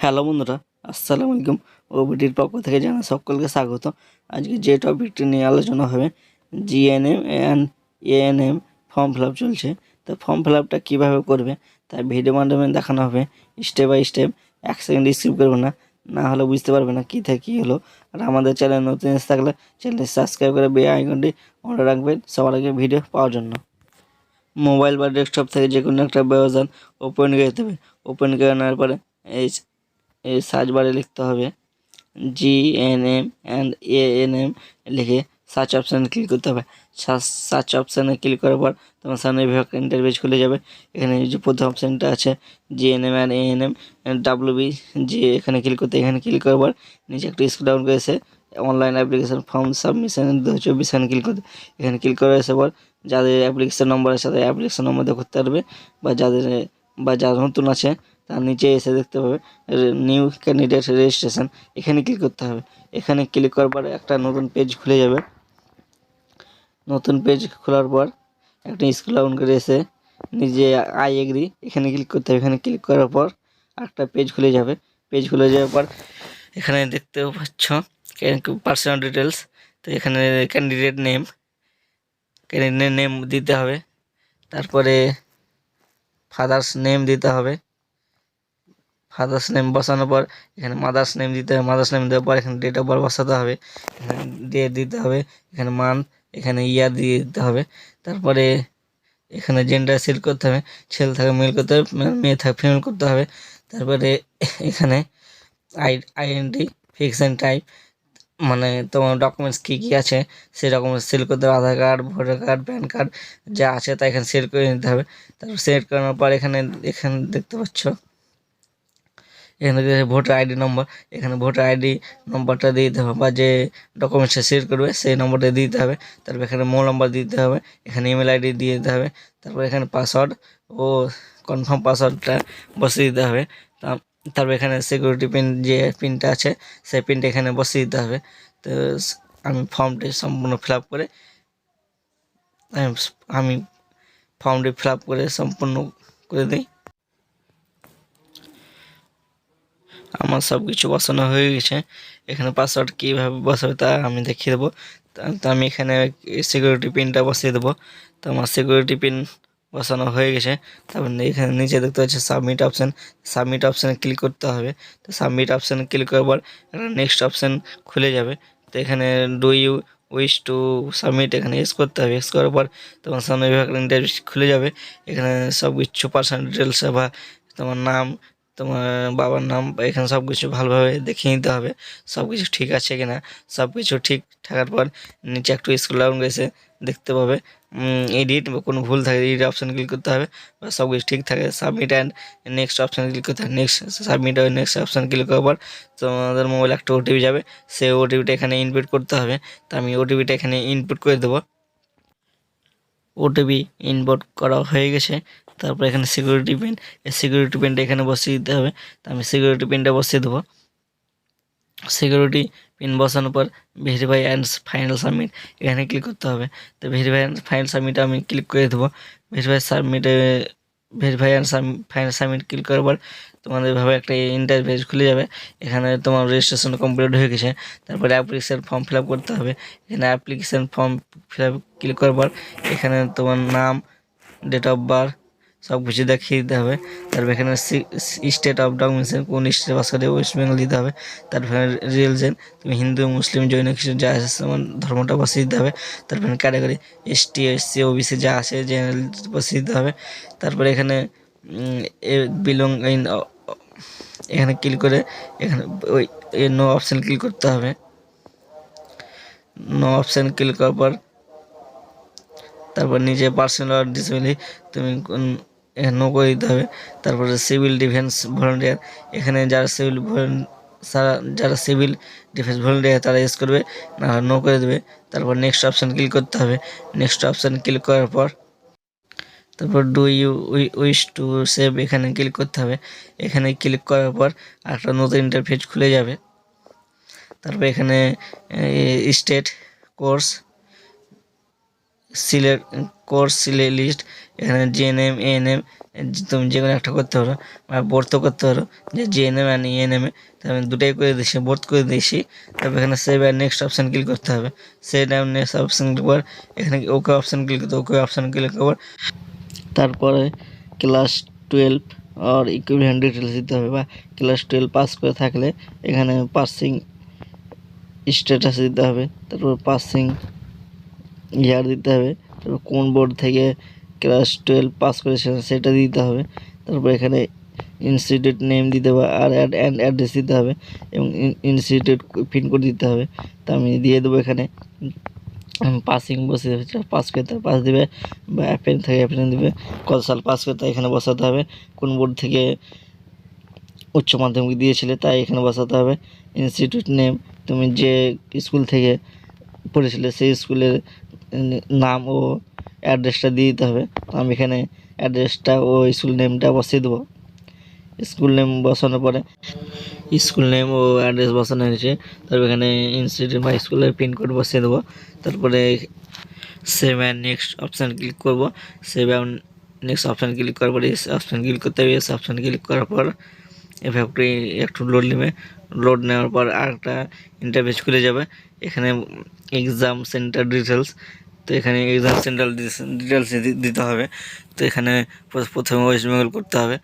Hello বন্ধুরা, আসসালামু আলাইকুম। ওবিটির পক্ষ থেকে জানা সকলকে স্বাগত। আজকে যে টপিকটি নিয়ে আলোচনা হবে GNM and ANM form fill up চলছে। তো ফর্ম ফিল আপটা কীভাবে করবে তাই ভিডিও মাধ্যমে দেখানো হবে। স্টেপ বাই স্টেপ এক সেকেন্ড স্কিপ করবে না। না হলে বুঝতে পারবে না কী থেকে কী হলো। আর আমাদের চ্যানেল নতুন এসে থাকলে চ্যানেলটি সাবস্ক্রাইব করে বে আইকনটি অন রাখবেন সবার আগে ভিডিও পাওয়ার জন্য। মোবাইল বা ডেস্কটপ থেকে যে কোনো একটা ব্রাউজার ওপেন করে হবে। ওপেন করে নেওয়ার পরে এই সার্চ বারে লিখতে হবে। G N M and A N M লিখে সার্চ অপশানে ক্লিক করতে হবে। সার্চ অপশানে ক্লিক করার পর তোমার সামনে এভাবে একটা ইন্টারভিউ খুলে যাবে। এখানে যে প্রথম অপশানটা আছে G N M and A N M W B G এখানে ক্লিক করতে, এখানে ক্লিক করার পর নিচে একটু স্ক্রল ডাউন করে এসে অনলাইন অ্যাপ্লিকেশন ফর্ম সাবমিশন দু চব্বিশ এখানে ক্লিক করতে, এখানে ক্লিক করে এসে পর যাদের অ্যাপ্লিকেশন নম্বর আছে, তাদের অ্যাপ্লিকেশন নম্বর করতে পারবে বা যাদের, বা যারা নতুন আছে তার নিচে এসে দেখতে পাবে নিউ ক্যান্ডিডেট রেজিস্ট্রেশন এখানে ক্লিক করতে হবে। এখানে ক্লিক করার পর একটা নতুন পেজ খুলে যাবে। নতুন পেজ খোলার পর একটা স্কুল ডাউন করে এসে নিজে আই এগ্রি এখানে ক্লিক করতে হবে। এখানে ক্লিক করার পর একটা পেজ খুলে যাবে। পেজ খুলে যাওয়ার পর এখানে দেখতে পাচ্ছ পার্সোনাল ডিটেলস তো এখানে ক্যান্ডিডেট নেম ক্যান্ডিডেট নেম দিতে হবে। তারপরে ফাদার্স নেম দিতে হবে। ফাদার্স নেম বসানোর পর, এখানে মাদার্স নেম দিতে হবে মাদার্স নেম দেওয়ার পর এখানে ডেট অফ বার্থ বসাতে হবে, এখানে ডেট দিতে হবে, এখানে মান্থ এখানে ইয়ার দিয়ে দিতে হবে, তারপরে এখানে জেন্ডার সিলেক্ট করতে হবে, ছেলে থাকে মেল করতে হবে মেয়ে থাকে ফিমেল করতে হবে, তারপরে এখানে আই আইডেন্টি ফিক্সেন টাইপ মানে তোমার ডকুমেন্টস কী কী আছে, সেই ডকুমেন্টস সিল করতে হবে Aadhaar card voter card PAN card যা আছে তা এখানে সিলেক্ট করে নিতে হবে, তারপর সিলেক্ট করানোর পর এখানে এখানে দেখতে পাচ্ছ এখানে ভোটার আইডি নম্বর, এখানে ভোটার আইডি নম্বরটা দিতে হবে বা যে ডকুমেন্টসটা শেয়ার করবে সেই নম্বরটা দিতে হবে। তারপর এখানে মোবাইল নম্বর দিতে হবে, এখানে ইমেল আইডি দিয়ে দিতে হবে, তারপর এখানে পাসওয়ার্ড ও কনফার্ম পাসওয়ার্ডটা বসিয়ে দিতে হবে। তারপর এখানে সিকিউরিটি পিন যে পিনটা আছে, সেই পিনটা এখানে বসিয়ে দিতে হবে। তো আমি ফর্মটি সম্পূর্ণ ফিল করে, আমি ফর্মটি ফিল করে সম্পূর্ণ করে দিই। আমার সব কিছু বসানো হয়ে গেছে। এখানে পাসওয়ার্ড কীভাবে বসাবে তা আমি দেখিয়ে দেবো। তো আমি এখানে সিকিউরিটি পিনটা বসিয়ে দেবো। তো আমার সিকিউরিটি পিন বসানো হয়ে গেছে। তারপর এখানে নিচে দেখতে পাচ্ছি সাবমিট অপশান সাবমিট অপশানে ক্লিক করতে হবে। তো সাবমিট অপশানে ক্লিক করার পর নেক্সট অপশান খুলে যাবে। তো এখানে do you wish to submit এখানে এস করতে হবে। এস করার পর তোমার সামনে ইন্টারভিউ খুলে যাবে। এখানে সব কিছু পার্সোনাল ডিটেলস বা তোমার নাম তোমার বাবার নাম এখানে সব কিছু ভালোভাবে দেখিয়ে নিতে হবে। সব কিছু ঠিক আছে কি না সব কিছু ঠিক থাকার পর নিচে একটু স্কুল ডাউন গেছে দেখতে পাবে। এডিট বা কোনো ভুল থাকে এডিট অপশান ক্লিক করতে হবে। বা সব কিছু ঠিক থাকে submit and next option click করতে হবে। নেক্সট সাবমিট আর নেক্সট অপশান ক্লিক করার পর তোমাদের মোবাইল একটা ওটিপি যাবে। সেই ওটিপিটা এখানে ইনপুট করতে হবে। তো আমি ওটিপিটা এখানে ইনপুট করে দেবো। ওটিপি ইনপুট করা হয়ে গেছে। তারপর এখানে সিকিউরিটি পিন এই সিকিউরিটি পিনটা এখানে বসিয়ে দিতে হবে। তো আমি সিকিউরিটি পিনটা বসিয়ে দেবো। সিকিউরিটি পিন বসানোর পর ভেরিফাই অ্যান্ড ফাইনাল সাবমিট এখানে ক্লিক করতে হবে। তো ভেরিফাই অ্যান্ড ফাইনাল সাবমিট আমি ক্লিক করে দেবো। ভেরিফাই সাবমিটে verify and final submit click করার পর তোমাদের এভাবে একটা ইন্টারভেজ খুলে যাবে। এখানে তোমার রেজিস্ট্রেশন কমপ্লিট হয়ে গেছে। তারপরে অ্যাপ্লিকেশান ফর্ম ফিল করতে হবে। এখানে অ্যাপ্লিকেশান ফর্ম ফিল ক্লিক করার পর এখানে তোমার নাম ডেট অফ বার্থ সব কিছু দেখিয়ে দিতে হবে। তারপর এখানে স্টেট অফ ডকুমেন্টসের কোন স্টেট পাস করে ওয়েস্ট বেঙ্গল দিতে হবে। তারপরে রিলিজেন তুমি হিন্দু, মুসলিম, জৈন কিছু যা আছে তোমার ধর্মটা বসিয়ে দিতে হবে। তারপরে category S T S C OBC যা আছে জেনারেল বসিয়ে দিতে হবে। তারপরে এখানে বিলং ইন এখানে ক্লিক করে, এখানে ওই নো অপশান ক্লিক করতে হবে। নো অপশান ক্লিক করার পর, তারপর নিজে পার্সোনাল ডিসেবিলিটি তুমি নো করে দিতে হবে। তারপরে সিভিল ডিফেন্স ভলেন্টিয়ার এখানে যারা সিভিল যারা সিভিল ডিফেন্স ভলেন্টিয়ার তারা ইউজ করবে না নো করে দেবে। তারপর নেক্সট অপশান ক্লিক করতে হবে। নেক্সট অপশান ক্লিক করার পর, তারপর do you wish to save এখানে ক্লিক করতে হবে। এখানে ক্লিক করার পর একটা নতুন ইন্টারফেস খুলে যাবে। তারপর এখানে স্টেট কোর্স সিলেক্ট কোর্স সিলে লিস্ট, এখানে জেএনএম, এএনএম, তুমি যে কোনো একটা করতে পারো। বা বোর্থও করতে পারো, যে জেএনএম অ্যান্ড এ। আমি দুটাই করে দিয়েছি বোর্থ করে দিয়েছি তারপর এখানে save and next option click করতে হবে। Save and next option click করার, এখানে ওকে অপশান ক্লিক করতে ওকে অপশান ক্লিক করার। তারপরে ক্লাস টুয়েলভ আর ইকুইভ্যালেন্ট ডিটেলস দিতে হবে, বা ক্লাস টুয়েলভ পাস করে থাকলে এখানে পাসিং স্ট্যাটাস দিতে হবে। তারপর পাসিং ইয়ার দিতে হবে। তারপর কোন বোর্ড থেকে ক্লাস টুয়েলভ পাস করেছেন সেটা দিতে হবে। তারপর এখানে ইনস্টিটিউট নেম দিতে হবে, আর অ্যাড অ্যান্ড অ্যাড্রেস দিতে হবে এবং ইনস্টিটিউট পিনকোড দিতে হবে। তা আমি দিয়ে দেবো এখানে। পাসিং বসে দেবে। পাস করতে পাস দেবে বা অ্যাপেন থেকে অ্যাপেন দেবে। কত সাল পাস করতে এখানে বসাতে হবে। কোন বোর্ড থেকে উচ্চ মাধ্যমিক দিয়েছিলে, তাই এখানে বসাতে হবে। ইনস্টিটিউট নেম তুমি যে স্কুল থেকে পড়েছিলে, সেই স্কুলের নাম ও অ্যাড্রেসটা দিয়ে দিতে হবে। তো আমি এখানে অ্যাড্রেসটা ও স্কুল নেমটা বসিয়ে দেবো। স্কুল নেম বসানোর পরে স্কুল নেম ও অ্যাড্রেস বসানো হয়েছে। তারপর এখানে ইনস্টিটিউট বা স্কুলের পিনকোড বসিয়ে দেবো। তারপরে save and next option click করব। Save and next option click করার পরে অপশান ক্লিক করতে হবে। অপশান ক্লিক করার পর এভাবে একটু লোড নেবে। লোড নেওয়ার পর আরেকটা ইন্টারফেস খুলে যাবে। এখানে এক্সাম সেন্টার ডিটেলস তো এখানে এক্সাম সেন্টার ডিটেলস দিতে হবে। তো এখানে প্রথমে ওয়েস্ট বেঙ্গল করতে হবে।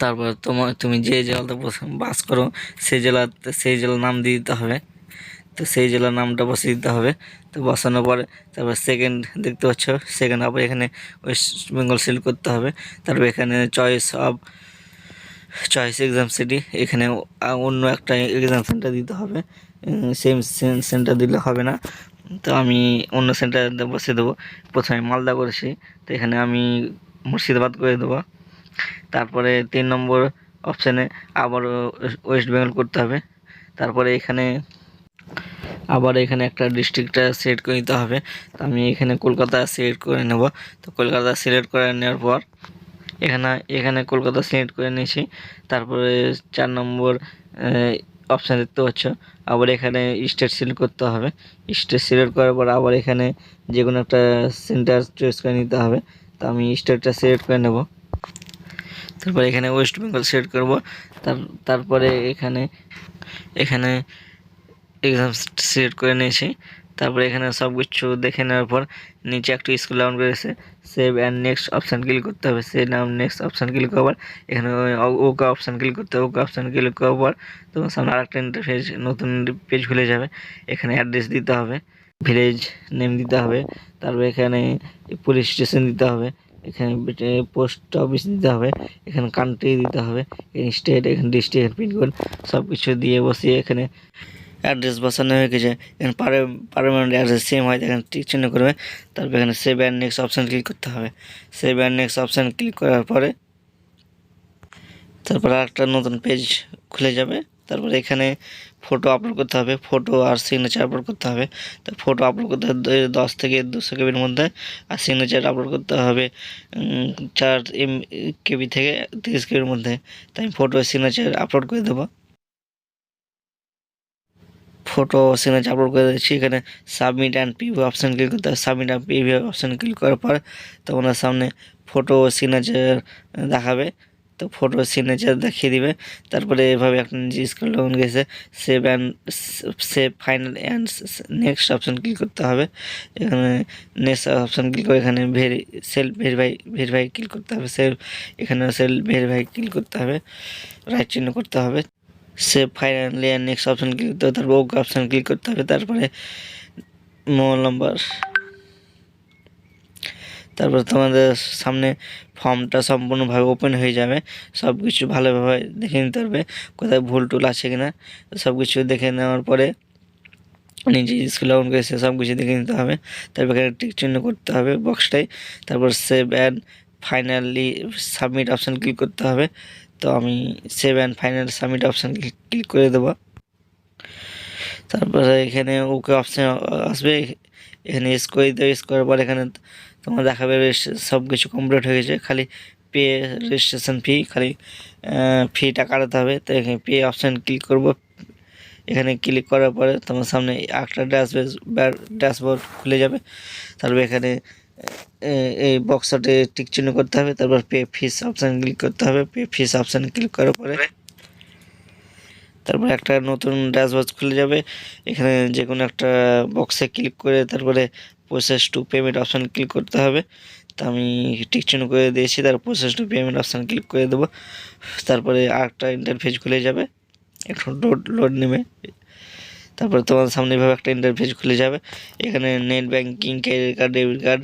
তারপর তোমার তুমি যে জেলাতে বাস করো সেই জেলাতে সেই জেলার নাম দিয়ে দিতে হবে। তো সেই জেলার নামটা বসিয়ে দিতে হবে। তো বসানোর পরে তারপর সেকেন্ড দেখতে পাচ্ছ সেকেন্ড আবার এখানে ওয়েস্ট বেঙ্গল সিলেক্ট করতে হবে। তারপর এখানে choice of choice exam city এখানে অন্য একটা এক্সাম সেন্টার দিতে হবে। সেম সেন্টার দিলে হবে না। তো আমি অন্য সেন্টার বসে দেবো। প্রথমে মালদা করেছি। তো এখানে আমি মুর্শিদাবাদ করে দেবো। তারপরে তিন নম্বর অপশানে আবারও ওয়েস্ট বেঙ্গল করতে হবে। তারপরে এখানে আবার এখানে একটা ডিস্ট্রিক্টটা সিলেক্ট করে নিতে হবে। তো আমি এখানে কলকাতা সিলেক্ট করে নেব। তো কলকাতা সিলেক্ট করে নেওয়ার পর এখানে এখানে কলকাতা সিলেক্ট করে নিয়েছি। তারপরে চার নম্বর অপশান দেখতে পাচ্ছ। আবার এখানে স্টেট সিলেক্ট করতে হবে। স্টেট সিলেক্ট করার পর আবার এখানে যে কোনো একটা সেন্টার চয়েস করে নিতে হবে। তো আমি স্টেটটা সিলেক্ট করে নেব। তারপরে এখানে ওয়েস্ট বেঙ্গল সিলেক্ট করব। তার, তারপরে এখানে এখানে এক্সাম সিলেক্ট করে নিয়েছি। তারপরে এখানে সব কিছু দেখে নেওয়ার পর নিচে একটু স্কুল ডাউন করেছে save and next option click করতে হবে। সেভ নাম নেক্সট অপশান ক্লিক করার এখানে ওকে অপশান ক্লিক করতে হবে। ওকে অপশান ক্লিক করার পর তোমার সামনে আরেকটা ইন্টারফেস নতুন পেজ খুলে যাবে। এখানে অ্যাড্রেস দিতে হবে ভিলেজ নেম দিতে হবে। তারপরে এখানে পুলিশ স্টেশন দিতে হবে। এখানে পোস্ট অফিস দিতে হবে। এখানে কান্ট্রি দিতে হবে। এখানে স্টেট এখানে ডিস্ট্রিক্ট পিনকোড সব কিছু দিয়ে বসিয়ে এখানে অ্যাড্রেস বসানো হয়ে গেছে। এখানে পারমানেন্ট অ্যাড্রেস সেম হয় এখানে টিক চিহ্ন করবে। তারপর এখানে save and next option click করতে হবে। Save and next option click করার পরে তারপর একটা নতুন পেজ খুলে যাবে। তারপরে এখানে ফটো আপলোড করতে হবে। ফটো আর সিগনেচার আপলোড করতে হবে। তো ফটো আপলোড করতে হবে দশ থেকে দুশো কেবির মধ্যে। আর সিগনেচার আপলোড করতে হবে চার এম, কেবি থেকে তিরিশ কেবির মধ্যে। তাই ফটো সিগনেচার আপলোড করে দেবো। ফটো সিগনেচার আপলোড করে দিচ্ছি। এখানে submit and P PV option click করতে হবে। Submit and PV option click করার পর তোমার সামনে ফটো সিগনেচার দেখাবে। তো ফটো সিগনেচার দেখিয়ে দিবে। তারপরে এভাবে একটা নিজে স্কুল লোন গেছে। Save and save final and next option click করতে হবে। এখানে নেক্সট অপশান ক্লিক করে এখানে very self verify verify click করতে হবে। সেলফ এখানে সেলফ ভেরিফাই ক্লিক করতে হবে। রাইট চিহ্ন করতে হবে। Save finally and next option click করতে হবে, তারপর ওকে অপশান ক্লিক করতে হবে, তারপরে মোবাইল নাম্বার তারপর তোমাদের সামনে ফর্মটা সম্পূর্ণভাবে ওপেন হয়ে যাবে সব কিছু ভালোভাবে দেখে নিতে পারবে, কোথায় ভুল টুল আছে কিনা সব কিছু দেখে নেওয়ার পরে নিজে স্কুল অন করেছে সব কিছু দেখে নিতে হবে, তারপর এখানে টিক চিহ্ন করতে হবে বক্সটাই তারপর save and finally submit option click করতে হবে তো আমি save and final submit option click করে দেবো। তারপরে এখানে ওকে অপশান আসবে। এখানে এস করে দিতে এস করার পর এখানে তোমার দেখাবে সব কিছু কমপ্লিট হয়ে গেছে। খালি পে রেজিস্ট্রেশন ফি খালি ফিটা কাটাতে হবে। তো এখানে পে অপশান ক্লিক করব। এখানে ক্লিক করার পরে তোমার সামনে একটা ড্যাশবোর্ড ড্যাশবোর্ড খুলে যাবে। তারপর এখানে এই বক্সটাতে টিক চিহ্ন করতে হবে, তারপর পে ফিস অপশান ক্লিক করতে হবে পে ফিস অপশান ক্লিক করার পরে তারপরে একটা নতুন ড্যাশবোর্ড খুলে যাবে। এখানে যে কোনো একটা বক্সে ক্লিক করে তারপরে process to payment option click করতে হবে। তা আমি টিক চিহ্ন করে দিয়েছি তারপর process to payment option click করে দেবো। তারপরে আরেকটা ইন্টারফেস খুলে যাবে একটু লোড লোড নেবে তারপরে তোমার সামনে এভাবে একটা ইন্টারফেস খুলে যাবে। এখানে net banking credit card debit card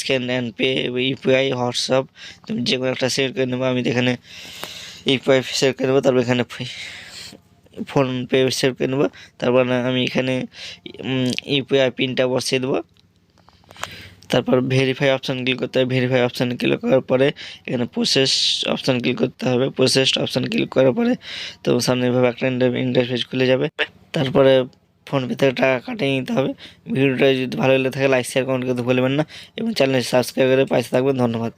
scan and pay UPI WhatsApp তুমি যে কোনো একটা সেট করে নেব, আমি এখানে ইউপিআই সেট করে নেব, তারপর এখানে ফোন পে সেট করে নেব, তারপর আমি এখানে ইউপিআই পিনটা বসিয়ে দেবো। তারপর ভেরিফাই অপশান ক্লিক করতে হবে ভেরিফাই অপশান ক্লিক করার পরে এখানে প্রসেস অপশান ক্লিক করতে হবে প্রসেস অপশান ক্লিক করার পরে তো সামনে এভাবে একটা ইন্টারফেস খুলে যাবে। তারপরে ফোনপে থেকে টাকা কাটিয়ে নিতে হবে। ভিডিওটা যদি ভালো লেগে থাকে লাইক শেয়ার কমেন্ট করতে ভুলবেন না। এবং চ্যানেল সাবস্ক্রাইব করে পাশে থাকবেন। ধন্যবাদ।